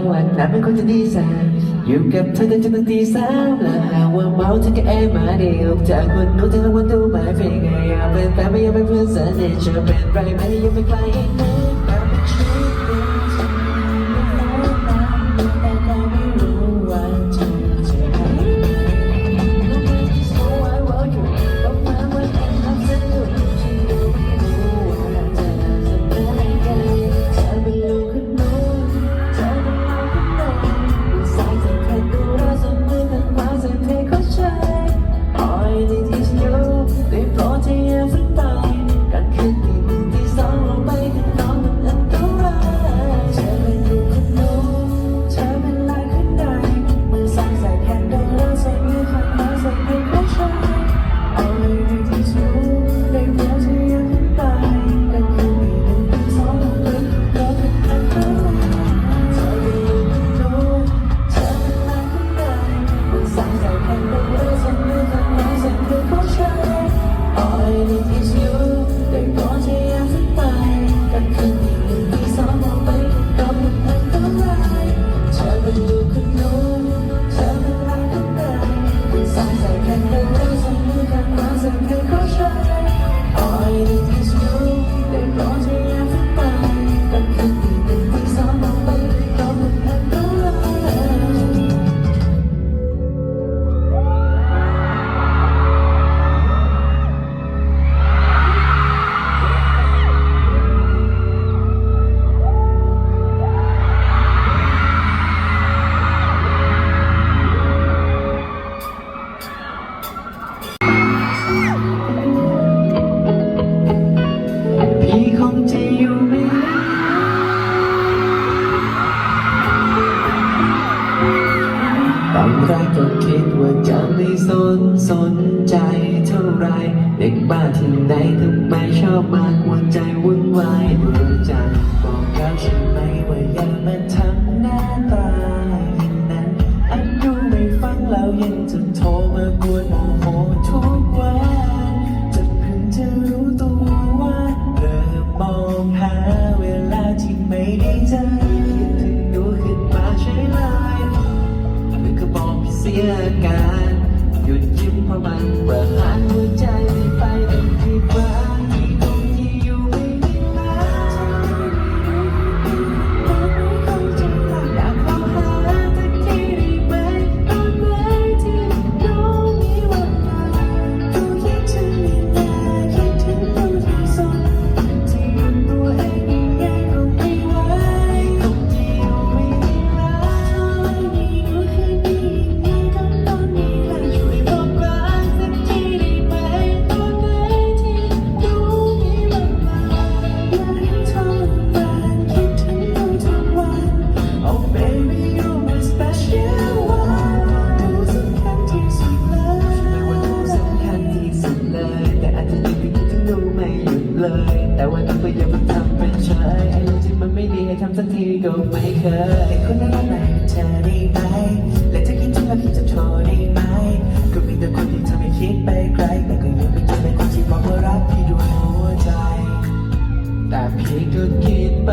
างวันนับเป็นคนจะดีสามอยู่กับเธอจนถึงตีสามและหาว่าเมาเธอก็แอบมาเดียวจากคนนู้นจะทั้งวันดูหมายเป็นไงอยากเป็นแฟนไม่อยากเป็นเพื่อนสนิทจะเป็นไรไหมยังไม่ไกล็คิดว่าจะไม่สนสนใจเท่าไร เด็กบ้าที่ไหนทำไมชอบมากวนใจวุ่นวายใจ ธอเป็นคนนั้นมาไหเธอได้ไหม และจะคิดจะมาคิดจะโทรได้ไหม ก็มีแต่คนที่ทำให้คิดไปไกล แต่ก็ยังไม่จบในคนที่มองว่ารักพี่ด้วยหัวใจ แต่พี่ก็คิดไป